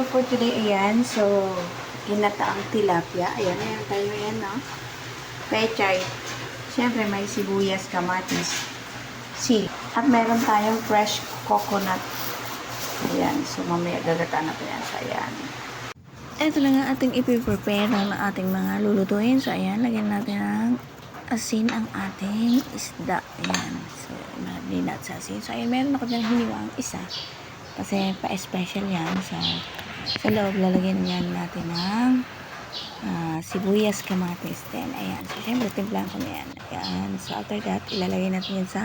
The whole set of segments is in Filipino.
for today, ayan. So, ginataang tilapia. Ayan, ayan tayo yan, no? Pechay. Siyempre, may sibuyas, kamatis, sili. At meron tayong fresh coconut. Ayan. So, mamaya gagataan na yan. So, ayan. Ito lang ang ating ipiprepare ng ating mga lulutuin. So, ayan. Lagyan natin ng asin ang ating isda. Ayan. So, marinate sa asin. So, ayan. Meron ako dyan hiniwang isa. Kasi pa-special yan. Sa, sa loob, lalagyan yan natin ng ah, sibuyas, kamatis. Then, ayan. So, syempre, timplahan ko na yan. Ayan. So, after that, ilalagay natin yan sa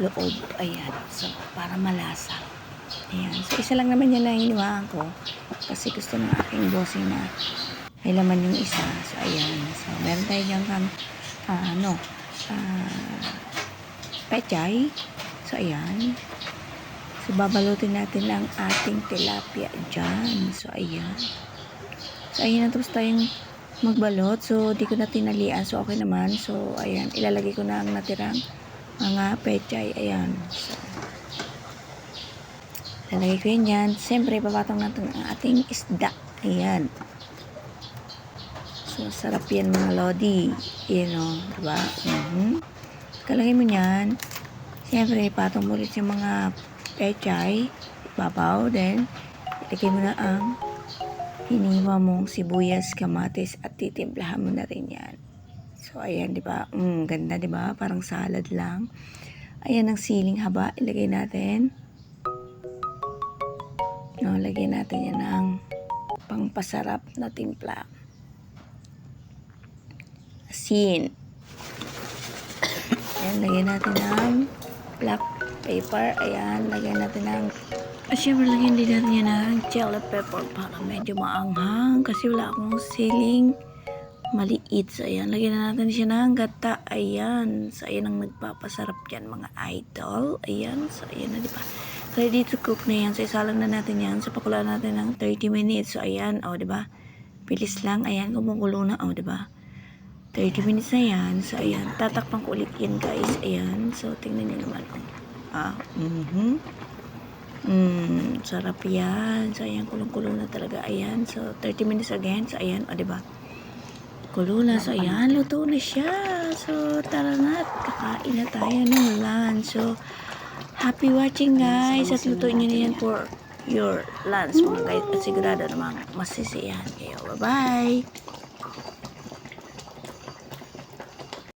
loob. Ayan. So, para malasa. Ayan. So, isa lang naman yan na hiniwaan ko. Kasi gusto ng aking bossing na may laman yung isa. So, ayan. So, meron tayo dyan kang, ah, ano, ah, pechay. So, ayan. So, babalutin natin ang ating tilapia dyan. So, ayan. So, ayan tapos tayong magbalot. So, di ko na tinalian. So, okay naman. So, ayan. Ilalagay ko na ang natirang mga pechay. Ayan. So, ilalagay ko yan yan. Siyempre, papatong natin ang ating isda. Ayan. So, sarap yan mga lodi. Yan o. Diba? Mhm. Kalagay mo yan. Siyempre, patong ulit yung mga pechay. Babaw. Then, ilagay mo na ang hiniwa mong sibuyas, kamatis at titimplahan mo na rin yan. So, ayan, di ba? Mm, ganda, di ba? Parang salad lang. Ayan ang siling haba. Ilagay natin. No, lagyan natin yan ng pangpasarap na timpla. Asin. Ayan, lagyan natin ng black paper. Ayan, lagyan natin ng at syempre, lagyan din natin yan ng chili pepper para medyo maanghang. Kasi wala akong siling maliit. So, ayan. Lagyan na natin siya ng gata. Ayan. So, ayan ang nagpapasarap yan, mga idol. Ayan. So, ayan na, di ba? Ready to cook na yan. So, isalang na natin yan. So, pakulaan natin ng 30 minutes. So, ayan. O, di ba? Bilis lang. Ayan. Kumukulo na. O, di ba? 30 minutes na yan. So, ayan. Tatakpan ko ulit yan, guys. Ayan. So, tingnan nyo naman. O. Ah. Mhm. Mm, sarap yan. So, ayan, kulong-kulo na talaga. Ayan, so, 30 minutes again. So, ayan, o, diba? Kulo na. So, ayan, luto na siya. So, tara na. Kakain na tayo ng lunch. So, happy watching, guys. At lutuin nyo na yan for your lunch, mga guys. At sigurado namang masisiyahan kayo. Bye-bye!